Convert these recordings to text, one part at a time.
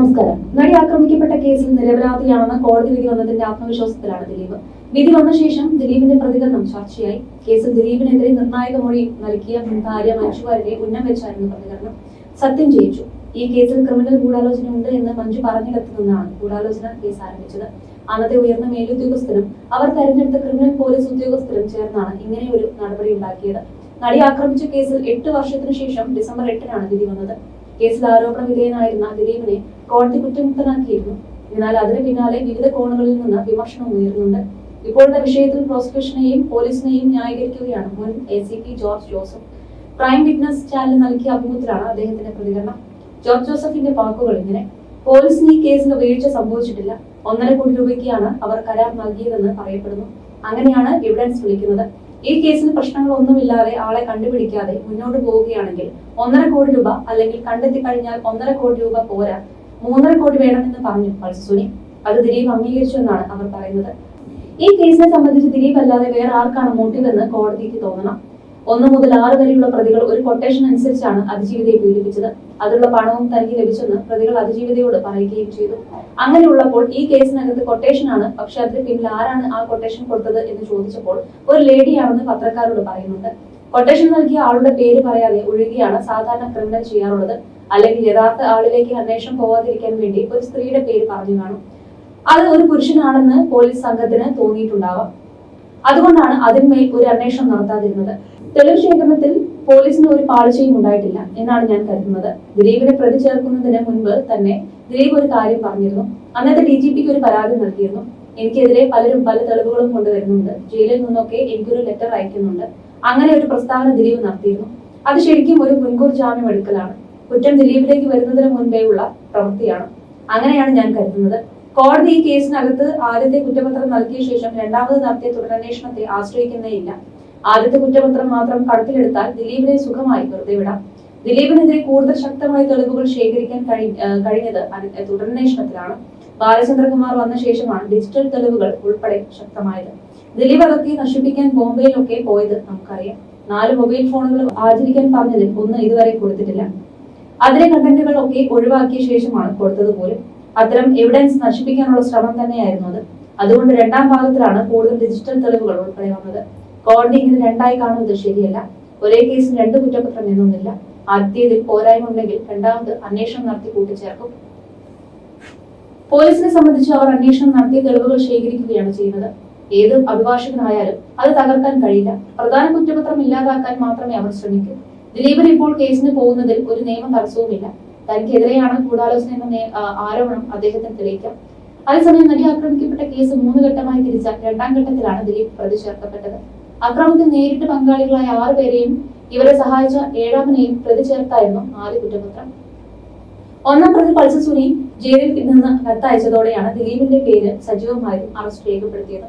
നമസ്കാരം. നടി ആക്രമിക്കപ്പെട്ട കേസിൽ നിരപരാധിയാണെന്ന് കോടതി വിധി വന്നതിന്റെ ആത്മവിശ്വാസത്തിലാണ് ദിലീപ്. വിധി വന്ന ശേഷം ദിലീപിന്റെ പ്രതികരണം ചർച്ചയായി. കേസിൽ ദിലീപിനെതിരെ നിർണായക മൊഴി നൽകിയ മുൻ ഭാര്യ മഞ്ജുവാരിനെ ഉന്നം വെച്ചായിരുന്നു പ്രതികരണം. സത്യം ജയിച്ചു. ഈ കേസിൽ ക്രിമിനൽ ഗൂഢാലോചന ഉണ്ട് എന്ന് മഞ്ജു പറഞ്ഞിടത്തു നിന്നാണ് ഗൂഢാലോചന കേസ് ആരംഭിച്ചത്. അന്നത്തെ ഉയർന്ന മേലുദ്യോഗസ്ഥരും അവർ തെരഞ്ഞെടുത്ത ക്രിമിനൽ പോലീസ് ഉദ്യോഗസ്ഥരും ചേർന്നാണ് ഇങ്ങനെ ഒരു നടപടി ഉണ്ടാക്കിയത്. നടി ആക്രമിച്ച കേസിൽ എട്ട് വർഷത്തിനു ശേഷം ഡിസംബർ എട്ടിനാണ് വിധി വന്നത്. കേസിൽ ആരോപണ വിധേയനായിരുന്ന ദിലീപിനെ കോടതി കുറ്റമുക്തനാക്കിയിരുന്നു. എന്നാൽ അതിന് പിന്നാലെ വിവിധ കോണുകളിൽ നിന്ന് വിമർശനം ഉയരുന്നുണ്ട്. ഇപ്പോഴത്തെ വിഷയത്തിൽ പ്രോസിക്യൂഷനെയും പോലീസിനെയും ന്യായീകരിക്കുകയാണ് മുൻ A C P George Joseph. Prime witness channel നൽകിയ അഭിമുഖത്തിലാണ് അദ്ദേഹത്തിന്റെ പ്രതികരണം. ജോർജ് ജോസഫിന്റെ വാക്കുകൾ ഇങ്ങനെ പോലീസിന് ഈ കേസിൽ വീഴ്ച സംഭവിച്ചിട്ടില്ല. ഒന്നര കോടി രൂപയ്ക്കാണ് അവർ കരാർ നൽകിയതെന്ന് പറയപ്പെടുന്നു. അങ്ങനെയാണ് എവിഡൻസ് വിളിക്കുന്നത്. ഈ കേസിൽ പ്രശ്നങ്ങളൊന്നുമില്ലാതെ ആളെ കണ്ടുപിടിക്കാതെ മുന്നോട്ട് പോവുകയാണെങ്കിൽ ഒന്നര കോടി രൂപ അല്ലെങ്കിൽ കണ്ടെത്തി കഴിഞ്ഞാൽ ഒന്നര കോടി രൂപ പോരാ. മൂന്നര കോടി വേണമെന്ന് പറഞ്ഞു പൾസുനി അത് ദിലീപ് അംഗീകരിച്ചു എന്നാണ് അവർ പറയുന്നത്. ഈ കേസിനെ സംബന്ധിച്ച് ദിലീപ് അല്ലാതെ വേറെ ആർക്കാണ് മോട്ടീവ് എന്ന് കോടതിക്ക് തോന്നണം? ഒന്ന് മുതൽ ആറ് വരെയുള്ള പ്രതികൾ ഒരു കൊട്ടേഷൻ അനുസരിച്ചാണ് അതിജീവിതയെ പീഡിപ്പിച്ചത്. അതിലുള്ള പണവും തനിക്ക് ലഭിച്ചെന്ന് പ്രതികൾ അതിജീവിതയോട് പറയുകയും ചെയ്തു. അങ്ങനെയുള്ളപ്പോൾ ഈ കേസിനകത്ത് കൊട്ടേഷനാണ് പക്ഷെ അതിന് പിന്നിൽ ആരാണ് ആ കൊട്ടേഷൻ കൊടുത്തത് എന്ന് ചോദിച്ചപ്പോൾ ഒരു ലേഡിയാണെന്ന് പത്രക്കാരോട് പറയുന്നുണ്ട്. കൊട്ടേഷൻ നൽകിയ ആളുടെ പേര് പറയാതെ ഒഴുകിയാണ് സാധാരണ ക്രിമിനൽ ചെയ്യാറുള്ളത്. അല്ലെങ്കിൽ യഥാർത്ഥ ആളിലേക്ക് അന്വേഷണം പോവാതിരിക്കാൻ വേണ്ടി ഒരു സ്ത്രീയുടെ പേര് പറഞ്ഞു കാണും. അത് ഒരു പുരുഷനാണെന്ന് പോലീസ് സംഘത്തിന് തോന്നിയിട്ടുണ്ടാവാം. അതുകൊണ്ടാണ് അതിന്മേൽ ഒരു അന്വേഷണം നടത്താതിരുന്നത്. തെളിവ് ശേഖരണത്തിൽ പോലീസിന് ഒരു പാളിച്ചയും ഉണ്ടായിട്ടില്ല എന്നാണ് ഞാൻ കരുതുന്നത്. ദിലീപിനെ പ്രതി ചേർക്കുന്നതിന് മുൻപ് തന്നെ ദിലീപ് ഒരു കാര്യം പറഞ്ഞിരുന്നു. അന്നത്തെ ഡി ജി പിക്ക് ഒരു പരാതി നൽകിയിരുന്നു. എനിക്കെതിരെ പലരും പല തെളിവുകളും കൊണ്ടുവരുന്നുണ്ട്. ജയിലിൽ നിന്നൊക്കെ എനിക്കൊരു ലെറ്റർ അയക്കുന്നുണ്ട്. അങ്ങനെ ഒരു പ്രസ്താവന ദിലീപ് നടത്തിയിരുന്നു. അത് ശരിക്കും ഒരു മുൻകൂർ ജാമ്യം എടുക്കലാണ്. കുറ്റം ദിലീപിലേക്ക് വരുന്നതിന് മുൻപേ ഉള്ള പ്രവൃത്തിയാണ്. അങ്ങനെയാണ് ഞാൻ കരുതുന്നത്. കോടതി ഈ കേസിനകത്ത് ആദ്യത്തെ കുറ്റപത്രം നൽകിയ ശേഷം രണ്ടാമത് നടത്തിയ തുടരന്വേഷണത്തെ ആശ്രയിക്കുന്നേയില്ല ആദ്യത്തെ കുറ്റപത്രം മാത്രം കടത്തിലെടുത്താൽ ദിലീപിനെ സുഖമായി വെറുതെ വിടാം. ദിലീപിനെതിരെ കൂടുതൽ ശക്തമായ തെളിവുകൾ ശേഖരിക്കാൻ കഴി കഴിഞ്ഞത് തുടരന്വേഷണത്തിലാണ്. ബാലചന്ദ്രകുമാർ വന്ന ശേഷമാണ് ഡിജിറ്റൽ തെളിവുകൾ ഉൾപ്പെടെ ശക്തമായത്. ദിലീപ് അതൊക്കെ നശിപ്പിക്കാൻ ബോംബെയിലൊക്കെ പോയത് നമുക്കറിയാം. നാല് മൊബൈൽ ഫോണുകൾ ആചരിക്കാൻ പറഞ്ഞതിൽ ഒന്ന് ഇതുവരെ കൊടുത്തിട്ടില്ല. അതിലെ കണ്ടന്റുകൾ ഒക്കെ ഒഴിവാക്കിയ ശേഷമാണ് കൊടുത്തത് പോലും. അത്തരം എവിഡൻസ് നശിപ്പിക്കാനുള്ള ശ്രമം തന്നെയായിരുന്നു അത്. അതുകൊണ്ട് രണ്ടാം ഭാഗത്തിലാണ് കൂടുതൽ ഡിജിറ്റൽ തെളിവുകൾ ഉൾപ്പെടെ വന്നത്. കോടതി ഇങ്ങനെ രണ്ടായി കാണുന്നത് ശരിയല്ല. ഒരേ കേസിൽ രണ്ട് കുറ്റപത്രം എന്നൊന്നില്ല ആദ്യത്തേതിൽ പോരായ്മ ഉണ്ടെങ്കിൽ രണ്ടാമത് അന്വേഷണം നടത്തി കൂട്ടിച്ചേർക്കും. പോലീസിനെ സംബന്ധിച്ച് അവർ അന്വേഷണം നടത്തി തെളിവുകൾ ശേഖരിക്കുകയാണ് ചെയ്യുന്നത്. ഏത് അഭിഭാഷകനായാലും അത് തകർക്കാൻ കഴിയില്ല. പ്രധാന കുറ്റപത്രം ഇല്ലാതാക്കാൻ മാത്രമേ അവർ ശ്രമിക്കൂ. ദിലീപൻ ഇപ്പോൾ കേസിന് പോകുന്നതിൽ ഒരു നിയമ തടസ്സവുമില്ല. തനിക്കെതിരെയാണ് ഗൂഢാലോചന എന്ന ആരോപണം അദ്ദേഹത്തിന് തെളിയിക്കാം. അതേസമയം നടി ആക്രമിക്കപ്പെട്ട കേസ് മൂന്ന് ഘട്ടമായി തിരിച്ച രണ്ടാം ഘട്ടത്തിലാണ് ദിലീപ് പ്രതി ചേർക്കപ്പെട്ടത് അക്രമത്തിൽ നേരിട്ട് പങ്കാളികളായ ആറുപേരെയും ഇവരെ സഹായിച്ച ഏഴാമനെയും പ്രതി ചേർത്തായിരുന്നു ആദ്യ കുറ്റപത്രം. ഒന്നാം പ്രതി പൾസസൂരി ജയിലിൽ നിന്ന് കത്തയച്ചതോടെയാണ് ദിലീപിന്റെ പേര് സജീവമായും അറസ്റ്റ് രേഖപ്പെടുത്തിയത്.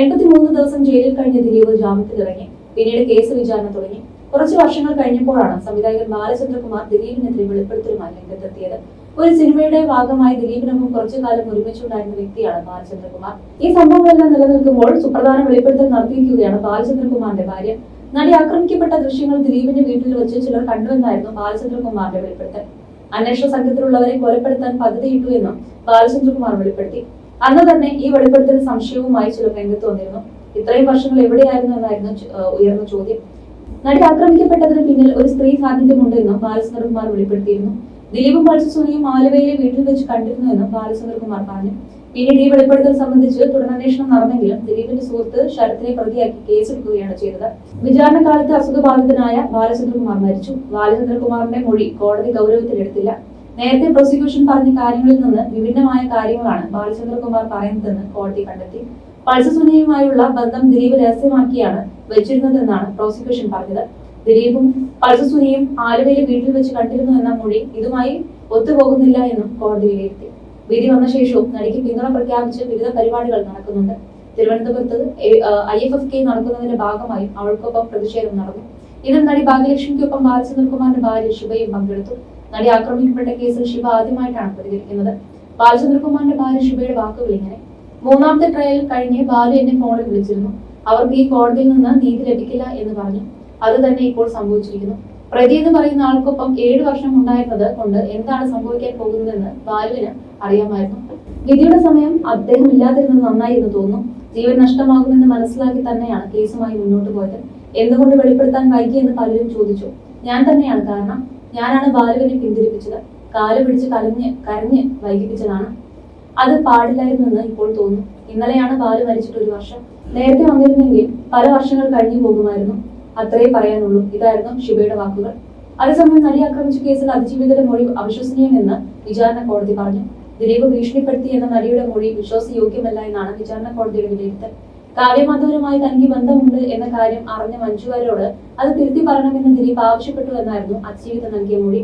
എൺപത്തിമൂന്ന് ദിവസം ജയിലിൽ കഴിഞ്ഞ ദിലീപ് ജാമ്യത്തിൽ ഇറങ്ങി. പിന്നീട് കേസ് വിചാരണ തുടങ്ങി. കുറച്ചു വർഷങ്ങൾ കഴിഞ്ഞപ്പോഴാണ് സംവിധായകൻ ബാലചന്ദ്രകുമാർ ദിലീപിനെതിരെ വെളിപ്പെടുത്തലുമായി രംഗത്തെത്തിയത്. ഒരു സിനിമയുടെ ഭാഗമായി ദിലീപിനൊപ്പം കുറച്ചു കാലം ഒരുമിച്ചുണ്ടായിരുന്ന വ്യക്തിയാണ് ബാലചന്ദ്രകുമാർ ഈ സംഭവമെല്ലാം നിലനിൽക്കുമ്പോൾ സുപ്രധാന വെളിപ്പെടുത്തൽ നടത്തിയിരിക്കുകയാണ് ബാലചന്ദ്രകുമാറിന്റെ ഭാര്യ. നടി ആക്രമിക്കപ്പെട്ട ദൃശ്യങ്ങൾ ദിലീപിന്റെ വീട്ടിൽ വെച്ച് ചിലർ കണ്ടുവെന്നായിരുന്നു ബാലചന്ദ്രകുമാറിന്റെ വെളിപ്പെടുത്തൽ. അന്വേഷണ സംഘത്തിലുള്ളവരെ കൊലപ്പെടുത്താൻ പദ്ധതിയിട്ടു എന്നും ബാലചന്ദ്രകുമാർ വെളിപ്പെടുത്തി. അന്ന് തന്നെ ഈ വെളിപ്പെടുത്തൽ സംശയവുമായി ചിലർ രംഗത്ത് വന്നിരുന്നു. ഇത്രയും വർഷങ്ങൾ എവിടെയായിരുന്നു എന്നായിരുന്നു ഉയർന്ന ചോദ്യം. നടി ആക്രമിക്കപ്പെട്ടതിന് പിന്നിൽ ഒരു സ്ത്രീ സാന്നിധ്യമുണ്ടെന്നും ബാലചന്ദ്രകുമാർ വെളിപ്പെടുത്തിയിരുന്നു. ദിലീപും പൾസസുനിയും ആലുവയിലെ വീട്ടിൽ വെച്ച് കണ്ടിരുന്നുവെന്നും ബാലചന്ദ്രകുമാർ പറഞ്ഞു. പിന്നീട് ഈ വെളിപ്പെടുത്തൽ സംബന്ധിച്ച് തുടരന്വേഷണം നടന്നെങ്കിലും ദിലീപിന്റെ സുഹൃത്ത് ശരത്തിനെ പ്രതിയാക്കി കേസെടുക്കുകയാണ് ചെയ്തത്. വിചാരണ കാലത്ത് അസുഖബാധിതനായ ബാലചന്ദ്രകുമാർ മരിച്ചു. ബാലചന്ദ്രകുമാറിന്റെ മൊഴി കോടതി ഗൗരവത്തിലെടുത്തില്ല. നേരത്തെ പ്രോസിക്യൂഷൻ പറഞ്ഞ കാര്യങ്ങളിൽ നിന്ന് വിഭിന്നമായ കാര്യങ്ങളാണ് ബാലചന്ദ്രകുമാർ പറയുന്നതെന്ന് കോടതി കണ്ടെത്തി. പൾസസുനിയുമായുള്ള ബന്ധം ദിലീപ് രഹസ്യമാക്കിയാണ് വെച്ചിരുന്നതെന്നാണ് പ്രോസിക്യൂഷൻ പറഞ്ഞത്. ദിലീപും പൾസസുനിയും ആലുവയിലെ വീട്ടിൽ വെച്ച് കണ്ടിരുന്നു എന്ന മൊഴി ഇതുമായി ഒത്തുപോകുന്നില്ല എന്നും കോടതി വിലയിരുത്തി. വിധി വന്ന ശേഷവും നടിക്ക് പിന്തുണ പ്രഖ്യാപിച്ച് വിവിധ പരിപാടികൾ നടക്കുന്നുണ്ട്. തിരുവനന്തപുരത്ത് ഐ എഫ് എഫ് കെ നടക്കുന്നതിന്റെ ഭാഗമായും അവൾക്കൊപ്പം പ്രതിഷേധം നടന്നു. ഇതിൽ നടി ഭാഗ്യലക്ഷ്മിക്കൊപ്പം ബാലചന്ദ്രകുമാറിന്റെ ഭാര്യ ശിവയും പങ്കെടുത്തു. നടി ആക്രമിക്കപ്പെട്ട കേസിൽ ശിവ ആദ്യമായിട്ടാണ് പ്രതികരിക്കുന്നത്. ബാലചന്ദ്രകുമാറിന്റെ ഭാര്യ ശിവയുടെ വാക്കുകൾ ഇങ്ങനെ. മൂന്നാമത്തെ ട്രയൽ കഴിഞ്ഞ് ബാലു എന്നെ ഫോണിൽ വിളിച്ചിരുന്നു. അവർക്ക് ഈ കോടതിയിൽ നിന്ന് നീതി ലഭിക്കില്ല എന്ന് പറഞ്ഞു. അത് തന്നെ ഇപ്പോൾ സംഭവിച്ചിരിക്കുന്നു. പ്രതി എന്ന് പറയുന്ന ആൾക്കൊപ്പം ഏഴു വർഷം ഉണ്ടായിരുന്നത് കൊണ്ട് എന്താണ് സംഭവിക്കാൻ പോകുന്നതെന്ന് ബാലുവിന് അറിയാമായിരുന്നു. വിധിയുടെ സമയം അദ്ദേഹം ഇല്ലാതിരുന്നത് നന്നായി എന്ന് തോന്നുന്നു. ജീവൻ നഷ്ടമാകുമെന്ന് മനസ്സിലാക്കി തന്നെയാണ് കേസുമായി മുന്നോട്ട് പോയത്. എന്തുകൊണ്ട് വെളിപ്പെടുത്താൻ വൈകിയെന്ന് പലരും ചോദിച്ചു. ഞാൻ തന്നെയാണ് കാരണം ഞാനാണ് ബാലുവിനെ പിന്തിരിപ്പിച്ചത്. കാൽ പിടിച്ച് കലഞ്ഞ് കരഞ്ഞ് വൈകിപ്പിച്ചതാണ്. അത് പാടില്ലായിരുന്നെന്ന് ഇപ്പോൾ തോന്നുന്നു. ഇന്നലെയാണ് ബാലു മരിച്ചിട്ട് ഒരു വർഷം. നേരത്തെ വന്നിരുന്നെങ്കിൽ പല വർഷങ്ങൾ കഴിഞ്ഞു പോകുമായിരുന്നു. അത്രേ പറയാനുള്ളൂ. ഇതായിരുന്നു ഷിബയുടെ വാക്കുകൾ. അതേസമയം നടി ആക്രമിച്ച കേസിൽ അതിജീവിതയുടെ മൊഴി അവിശ്വസനീയമെന്ന് വിചാരണ കോടതി പറഞ്ഞു. ദിലീപ് ഭീഷണിപ്പെടുത്തി എന്ന നടിയുടെ മൊഴി വിശ്വാസയോഗ്യമല്ല എന്നാണ് വിചാരണ കോടതിയുടെ വിലയിരുത്തൽ. കാവ്യമാധവരുമായി തനിക്ക് ബന്ധമുണ്ട് എന്ന കാര്യം അറിഞ്ഞ മഞ്ജുവാരോട് അത് തിരുത്തി പറയണമെന്ന് ദിലീപ് ആവശ്യപ്പെട്ടു എന്നായിരുന്നു അതിജീവിത നൽകിയ മൊഴി.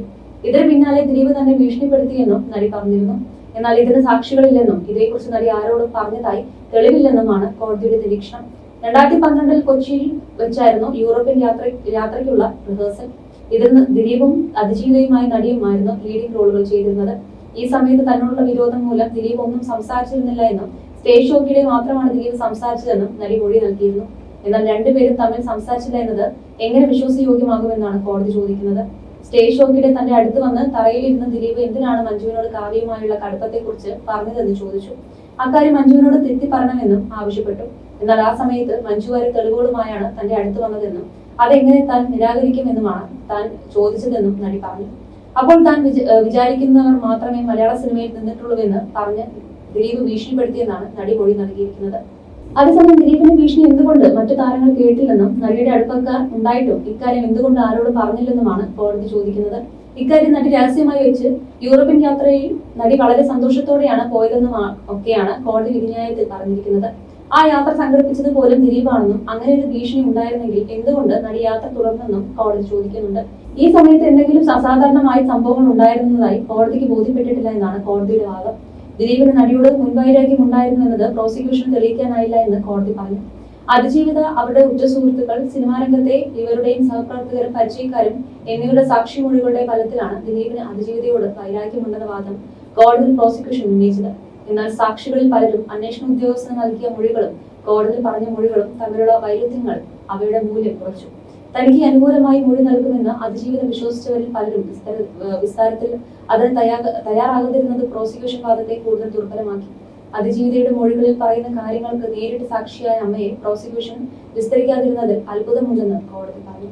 ഇതിന് പിന്നാലെ ദിലീപ് തന്നെ ഭീഷണിപ്പെടുത്തിയെന്നും നടി പറഞ്ഞിരുന്നു. എന്നാൽ ഇതിന് സാക്ഷികളില്ലെന്നും ഇതേക്കുറിച്ച് നടി ആരോടും പറഞ്ഞതായി തെളിവില്ലെന്നുമാണ് കോടതിയുടെ നിരീക്ഷണം. രണ്ടായിരത്തി പന്ത്രണ്ടിൽ കൊച്ചിയിൽ വെച്ചായിരുന്നു യൂറോപ്യൻ യാത്ര യാത്രയ്ക്കുള്ള റിഹേഴ്സൽ ഇതിൽ ദിലീപും അതിജീവിതയുമായി നടിയുമായിരുന്നു ലീഡിംഗ് റോളുകൾ ചെയ്തിരുന്നത്. ഈ സമയത്ത് തന്നോടുള്ള വിരോധം മൂലം ദിലീപ് ഒന്നും സംസാരിച്ചിരുന്നില്ല എന്നും സ്റ്റേജ് ഷോക്കിടെ മാത്രമാണ് ദിലീപ് സംസാരിച്ചതെന്നും നടി മൊഴി നൽകിയിരുന്നു. എന്നാൽ രണ്ടുപേരും തമ്മിൽ സംസാരിച്ചില്ല എന്നത് എങ്ങനെ വിശ്വാസയോഗ്യമാകുമെന്നാണ് കോടതി ചോദിക്കുന്നത്. സ്റ്റേജ് ഷോക്കിടെ തന്റെ അടുത്ത് വന്ന് തറയിലിരുന്ന ദിലീപ് എന്തിനാണ് മഞ്ജുവിനോട് കാവ്യമായുള്ള കടുപ്പത്തെക്കുറിച്ച് പറഞ്ഞതെന്ന് ചോദിച്ചു. അക്കാര്യം മഞ്ജുവിനോട് തിരുത്തി പറയണമെന്നും ആവശ്യപ്പെട്ടു. എന്നാൽ ആ സമയത്ത് മഞ്ജു വാര്യർ തെളിവുകളുമായാണ് തന്റെ അടുത്ത് വന്നതെന്നും അതെങ്ങനെ താൻ നിരാകരിക്കുമെന്നുമാണ് താൻ ചോദിച്ചതെന്നും നടി പറഞ്ഞു. അപ്പോൾ താൻ വിച- വിചാരിക്കുന്നവർ മാത്രമേ മലയാള സിനിമയിൽ നിന്നിട്ടുള്ളൂവെന്ന് പറഞ്ഞ് ദിലീപ് ഭീഷണിപ്പെടുത്തിയെന്നാണ് നടി മൊഴി നൽകിയിരിക്കുന്നത്. അതേസമയം ദിലീപിന്റെ ഭീഷണി എന്തുകൊണ്ട് മറ്റു താരങ്ങൾ കേട്ടില്ലെന്നും നടിയുടെ അടുപ്പക്കാർ ഉണ്ടായിട്ടും ഇക്കാര്യം എന്തുകൊണ്ട് ആരോടും പറഞ്ഞില്ലെന്നുമാണ് കോടതി ചോദിക്കുന്നത്. ഇക്കാര്യം നടി രഹസ്യമായി വെച്ച് യൂറോപ്യൻ യാത്രയിൽ നടി വളരെ സന്തോഷത്തോടെയാണ് പോയതെന്നും ഒക്കെയാണ് കോടതി വിധിന്യായത്തിൽ പറഞ്ഞിരിക്കുന്നത്. ആ യാത്ര സംഘടിപ്പിച്ചത് പോലും ദിലീപാണെന്നും അങ്ങനെ ഒരു ഭീഷണി ഉണ്ടായിരുന്നെങ്കിൽ എന്തുകൊണ്ട് നടി യാത്ര തുടർന്നെന്നും കോടതി ചോദിക്കുന്നുണ്ട്. ഈ സമയത്ത് എന്തെങ്കിലും അസാധാരണമായ സംഭവങ്ങൾ ഉണ്ടായിരുന്നതായി കോടതിക്ക് ബോധ്യപ്പെട്ടിട്ടില്ല എന്നാണ് കോടതിയുടെ വാദം. ദിലീപിന് നടിയോട് മുൻവൈരാഗ്യം ഉണ്ടായിരുന്നു എന്നത് പ്രോസിക്യൂഷൻ തെളിയിക്കാനായില്ല എന്ന് കോടതി പറഞ്ഞു. അതിജീവിത അവരുടെ ഉറ്റ സുഹൃത്തുക്കൾ സിനിമാ രംഗത്തെ ഇവരുടെയും സഹപ്രവർത്തകരും പരിചയക്കാരും എന്നിവരുടെ സാക്ഷിമൊഴികളുടെ ഫലത്തിലാണ് ദിലീപിന് അതിജീവിതയോട് വൈരാഗ്യമുണ്ടെന്ന വാദം കോടതി പ്രോസിക്യൂഷൻ ഉന്നയിച്ചത്. എന്നാൽ സാക്ഷികളിൽ പലരും അന്വേഷണ ഉദ്യോഗസ്ഥന് നൽകിയ മൊഴികളും കോടതി പറഞ്ഞ മൊഴികളും തമ്മിലുള്ള വൈരുദ്ധ്യങ്ങൾ അവയുടെ മൂല്യം കുറച്ചു. തനിക്ക് അനുകൂലമായി മൊഴി നൽകുമെന്ന് അതിജീവിതം വിശ്വസിച്ചവരിൽ പലരും വിസ്താരത്തിൽ അതിന് തയ്യാറാകാതിരുന്നത് പ്രോസിക്യൂഷൻ വാദത്തെ കൂടുതൽ ദുർബലമാക്കി. അതിജീവിതയുടെ മൊഴികളിൽ പറയുന്ന കാര്യങ്ങൾക്ക് നേരിട്ട് സാക്ഷിയായ അമ്മയെ പ്രോസിക്യൂഷൻ വിസ്തരിക്കാതിരുന്നതിൽ അത്ഭുതമുണ്ടെന്ന് കോടതി പറഞ്ഞു.